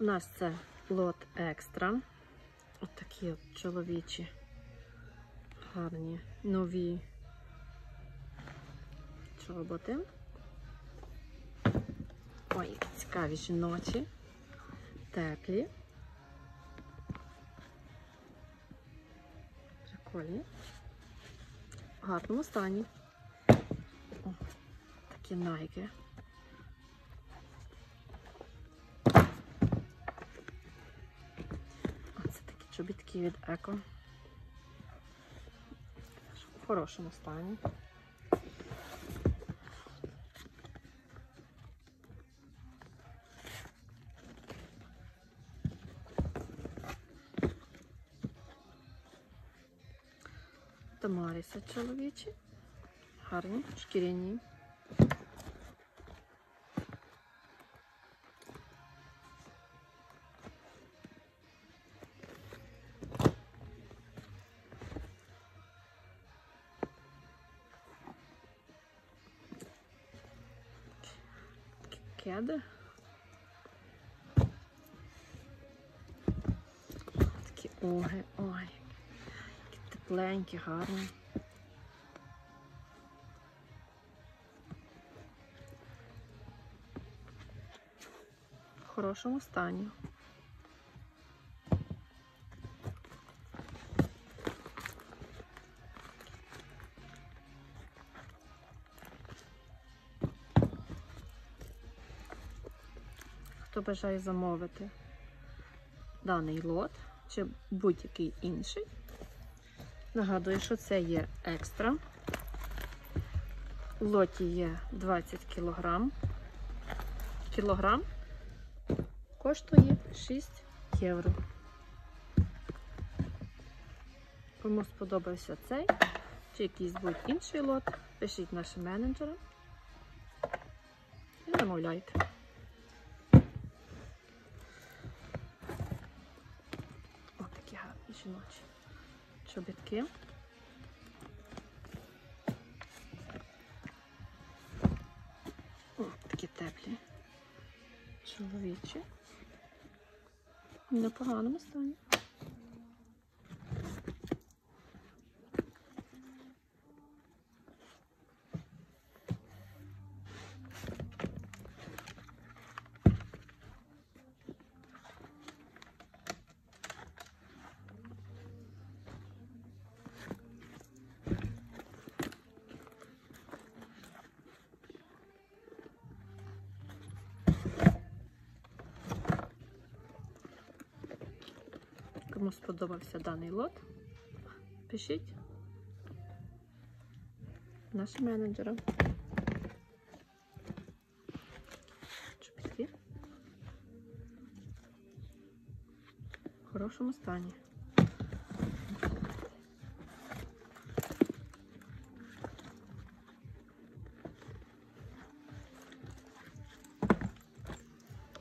У нас це лот екстра. От такі от чоловічі, гарні, нові чоботи. Ой, цікаві жіночі, теплі. Прикольні. В гарному стані. О, такі найки. Чобітки від Еко. В хорошому стані. Тамаріса чоловічі. Гарні, шкіряні. Кеди. Такі оги, ой, які тепленькі, гарні. В хорошому стані. Хто бажає замовити даний лот чи будь-який інший, нагадую, що це є екстра. В лоті є 20 кг. Кілограм коштує 6 євро. Кому сподобався цей чи якийсь будь-інший лот, пишіть нашим менеджерам і замовляйте. Жіночі чобітки. О, такі теплі. Чоловічі. В непоганому стані. Кому сподобався даний лот, пишіть нашим менеджерам. Чобітки в хорошому стані.